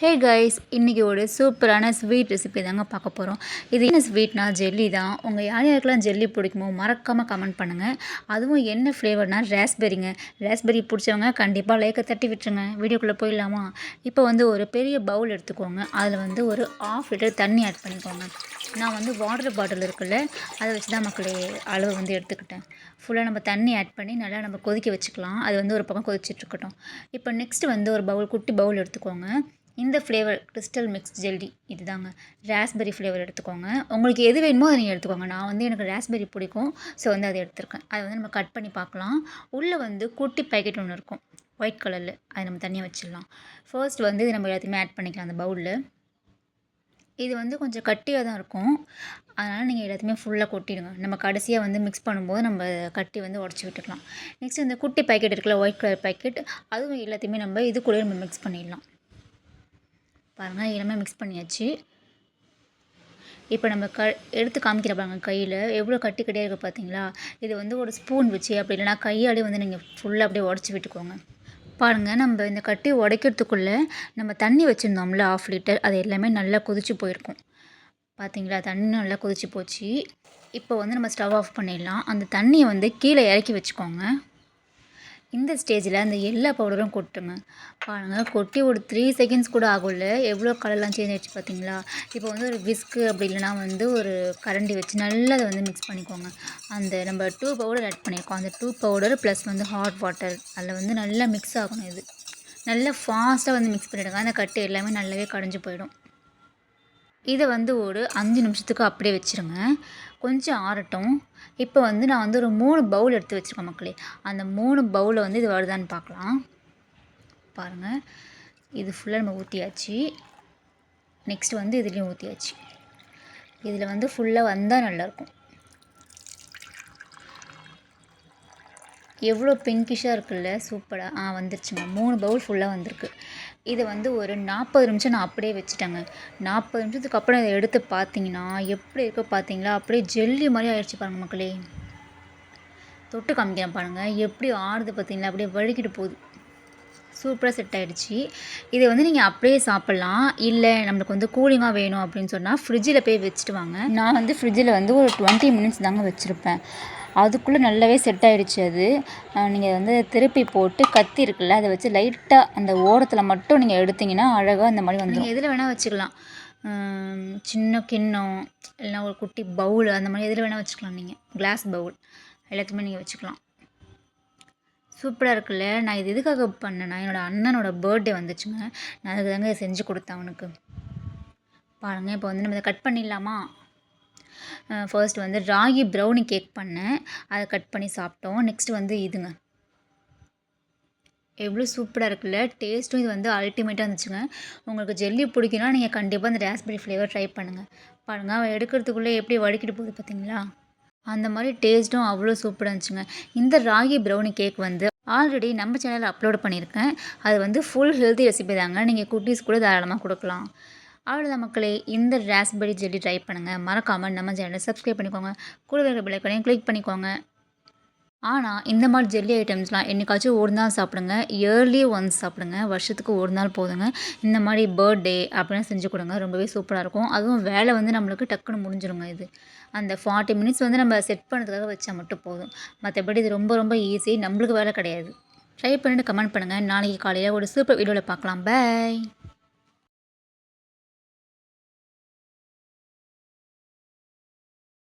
Hey guys இன்றைக்கி ஒரு சூப்பரான ஸ்வீட் ரெசிபி தாங்க பார்க்க போகிறோம் இது என்ன ஸ்வீட்னா ஜெல்லி தான். உங்கள் யார் யாருக்கெல்லாம் ஜெல்லி பிடிக்குமோ மறக்காமல் கமெண்ட் பண்ணுங்கள் அதுவும் என்ன ஃப்ளேவர்னால் ரேஸ்பெரிங்க ரேஸ்பெரி பிடிச்சவங்க கண்டிப்பாக லைக்கை தட்டி விட்டுருங்க. வீடியோக்குள்ளே போயிடலாமா? இப்போ வந்து ஒரு பெரிய பவுல் எடுத்துக்கோங்க. அதில் வந்து ஒரு ஆஃப் லிட்டர் தண்ணி ஆட் பண்ணிக்கோங்க. நான் வந்து வாட்டர் பாட்டில் இருக்குல்ல அதை வச்சு தான் மக்களே அளவு வந்து எடுத்துக்கிட்டேன். ஃபுல்லாக நம்ம தண்ணி ஆட் பண்ணி நல்லா நம்ம கொதிக்க வச்சுக்கலாம். அது வந்து ஒரு பக்கம் கொதிச்சிட்ருக்கட்டும் இப்போ நெக்ஸ்ட்டு வந்து ஒரு பவுல் குட்டி பவுல் எடுத்துக்கோங்க. இந்த ஃப்ளேவர் கிறிஸ்டல் மிக்ஸ் ஜெல்லி இது தாங்க ராஸ்பெரி ஃப்ளேவர் எடுத்துக்கோங்க. உங்களுக்கு எது வேணுமோ அதை நீங்கள் எடுத்துக்கோங்க. நான் வந்து எனக்கு ராஸ்பெரி பிடிக்கும். ஸோ வந்து அதை எடுத்துருக்கேன். அதை வந்து நம்ம கட் பண்ணி பார்க்கலாம். உள்ளே வந்து குட்டி பேக்கெட் ஒன்று இருக்கும். ஒயிட் கலரில் அதை நம்ம தனியாக வச்சிடலாம். ஃபர்ஸ்ட் வந்து இது நம்ம எல்லாத்தையுமே ஆட் பண்ணிக்கலாம். அந்த பவுலில் இது வந்து கொஞ்சம் கட்டியாக தான் இருக்கும். அதனால் நீங்கள் எல்லாத்தையுமே ஃபுல்லாக கொட்டிடுங்க. நம்ம கடைசியாக வந்து மிக்ஸ் பண்ணும்போது நம்ம கட்டி வந்து உடச்சி விட்டுக்கலாம். நெக்ஸ்ட் இந்த குட்டி பேக்கெட் இருக்குல்ல ஒயிட் கலர் பேக்கெட் அதுவும் எல்லாத்தையுமே நம்ம இதுக்குள்ளேயே நம்ம மிக்ஸ் பண்ணிடலாம். பாருங்கள் எல்லாமே மிக்ஸ் பண்ணியாச்சு. இப்போ நம்ம க எடுத்து காமிக்கிற பாருங்கள் கையில். எவ்வளோ கட்டி கட்டியாக இருக்குது பார்த்தீங்களா இது வந்து ஒரு ஸ்பூன் வச்சு அப்படி இல்லைனா கையாலே வந்து நீங்கள் ஃபுல்லாக அப்படியே உடச்சி விட்டுக்கோங்க. பாருங்கள் நம்ம இந்த கட்டி உடைக்கிறதுக்குள்ளே நம்ம தண்ணி வச்சுருந்தோம்ல ஆஃப் லிட்டர் அது எல்லாமே நல்லா கொதிச்சு போயிருக்கும். பார்த்தீங்களா தண்ணி நல்லா கொதிச்சு போச்சு. இப்போ வந்து நம்ம ஸ்டவ் ஆஃப் பண்ணிடலாம். அந்த தண்ணியை வந்து கீழே இறக்கி வச்சுக்கோங்க. இந்த ஸ்டேஜில் அந்த எல்லா பவுடரும் கொட்டுங்க. பாருங்கள் கொட்டி ஒரு த்ரீ செகண்ட்ஸ் கூட ஆகும்ல எவ்வளோ கலர்லாம் சேஞ்ச் ஆகிடுச்சு பார்த்தீங்களா இப்போ வந்து ஒரு விஸ்க்கு அப்படி இல்லைனா வந்து ஒரு கரண்டி வச்சு நல்லா அதை வந்து மிக்ஸ் பண்ணிக்கோங்க. அந்த நம்ம டூ பவுடர் ஆட் பண்ணியிருக்கோம் அந்த டூ பவுடர் ப்ளஸ் வந்து ஹாட் வாட்டர் அதில் வந்து நல்லா மிக்ஸ் ஆகணும் இது. நல்லா ஃபாஸ்ட்டாக வந்து மிக்ஸ் பண்ணிவிடுங்க அந்த கட்டு எல்லாமே நல்லாவே கடைஞ்சி போயிடும். இதை வந்து ஒரு அஞ்சு நிமிஷத்துக்கு அப்படியே வச்சுருங்க. கொஞ்சம் ஆறட்டும். இப்போ வந்து நான் வந்து ஒரு மூணு பவுல் எடுத்து வச்சுருக்கேன் மக்களே. அந்த மூணு பவுலில் வந்து இது வருதான்னு பார்க்கலாம். பாருங்கள் இது ஃபுல்லாக நம்ம ஊற்றியாச்சு நெக்ஸ்ட் வந்து இதுலேயும் ஊற்றியாச்சு இதில் வந்து ஃபுல்லாக வந்தால் நல்லாயிருக்கும் எவ்வளோ பிங்கிஷாக இருக்குல்ல? சூப்பராக ஆ வந்துருச்சுங்க மூணு பவுல் ஃபுல்லாக வந்திருக்கு. இதை வந்து ஒரு நாற்பது நிமிஷம் நான் அப்படியே வச்சுட்டேங்க. நாற்பது நிமிஷத்துக்கு அப்புறம் இதை எடுத்து பார்த்தீங்கன்னா எப்படி இருக்க பார்த்தீங்களா? அப்படியே ஜெல்லி மாதிரி ஆயிடுச்சு பாருங்கள் மக்களே. தொட்டு காமிக்கிறேன் பாருங்கள் எப்படி ஆறுது பார்த்தீங்களா? அப்படியே வழுக்கிட்டு போகுது. சூப்பராக செட் ஆகிடுச்சு இதை வந்து நீங்கள் அப்படியே சாப்பிட்லாம். இல்லை நம்மளுக்கு வந்து கூலிங்காக வேணும் அப்படின்னு சொன்னால் ஃப்ரிட்ஜில் போய் வச்சுட்டு வாங்க. நான் வந்து ஃப்ரிட்ஜில் வந்து ஒரு டுவெண்ட்டி மினிட்ஸ் தாங்க வச்சுருப்பேன். அதுக்குள்ளே நல்லாவே செட் ஆயிடுச்சு அது. நீங்கள் வந்து திருப்பி போட்டு கத்தி இருக்குல்ல அதை வச்சு லைட்டாக அந்த ஓரத்தில் மட்டும் நீங்கள் எடுத்திங்கன்னா அழகாக அந்த மாதிரி வந்து எதில் வேணால் வச்சுக்கலாம். சின்ன கிண்ணம் இல்லைனா ஒரு குட்டி பவுல் அந்த மாதிரி எதில் வேணால் வச்சுக்கலாம் நீங்கள் கிளாஸ் பவுல் எல்லாத்தையுமே நீங்கள் வச்சுக்கலாம். சூப்பராக இருக்குல்ல. நான் இது எதுக்காக பண்ணேன்னா என்னோடய அண்ணனோட பர்த்டே வந்துச்சுங்க. நான் அதுக்கு தாங்க செஞ்சு கொடுத்தேன் அவனுக்கு. பாருங்கள் இப்போ வந்து நம்ம இதை கட் பண்ணிடலாமா? ஃபர்ஸ்ட் வந்து ராகி ப்ரௌனி கேக் பண்ணேன். அதை கட் பண்ணி சாப்பிட்டோம். நெக்ஸ்ட் வந்து இதுங்க. எவ்வளோ சூப்பராக இருக்குல்ல? டேஸ்ட்டும் இது வந்து அல்டிமேட்டாக இருந்துச்சுங்க. உங்களுக்கு ஜெல்லி பிடிக்குன்னா நீங்கள் கண்டிப்பாக அந்த ராஸ்பெரி ஃப்ளேவர் ட்ரை பண்ணுங்கள் பாருங்கள் அவன் எடுக்கிறதுக்குள்ளே எப்படி வடிக்கிட்டு போகுது பார்த்தீங்களா அந்த மாதிரி டேஸ்ட்டும் அவ்வளோ சூப்பராக இருந்துச்சுங்க. இந்த ராகி ப்ரௌனி கேக் வந்து ஆல்ரெடி நம்ம சேனலில் அப்லோட் பண்ணியிருக்கேன். அது வந்து ஃபுல் ஹெல்த்தி ரெசிபி தாங்க. நீங்கள் குட்டீஸ் கூட தாராளமாக கொடுக்கலாம். அவ்வளோதான் மக்களே. இந்த ராஸ்பெரி ஜெல்லி ட்ரை பண்ணுங்கள் மறக்காமல் நம்ம சேனலை சப்ஸ்கிரைப் பண்ணிக்கோங்க. கூட இருக்கிற பிள்ளைக்களையும் கிளிக் பண்ணிக்கோங்க. ஆனால் இந்த மாதிரி ஜெல்லி ஐட்டம்ஸ்லாம் என்றைக்காச்சும் ஒரு நாள் சாப்பிடுங்க. இயர்லி ஒன்ஸ் சாப்பிடுங்க. வருஷத்துக்கு ஒரு நாள் போதுங்க. இந்த மாதிரி பர்த்டே அப்படின்னு செஞ்சு கொடுங்க. ரொம்பவே சூப்பராக இருக்கும். அதுவும் வேலை வந்து நம்மளுக்கு டக்குன்னு முடிஞ்சிருங்க இது. அந்த ஃபார்ட்டி மினிட்ஸ் வந்து நம்ம செட் பண்ணுறதுக்காக வச்சா மட்டும் போதும். மற்றபடி இது ரொம்ப ரொம்ப ஈஸி நம்மளுக்கு வேலை கிடையாது. ட்ரை பண்ணிவிட்டு கமெண்ட் பண்ணுங்கள் நாளைக்கு காலையில் ஒரு சூப்பர் வீடியோவில் பார்க்கலாம். பாய்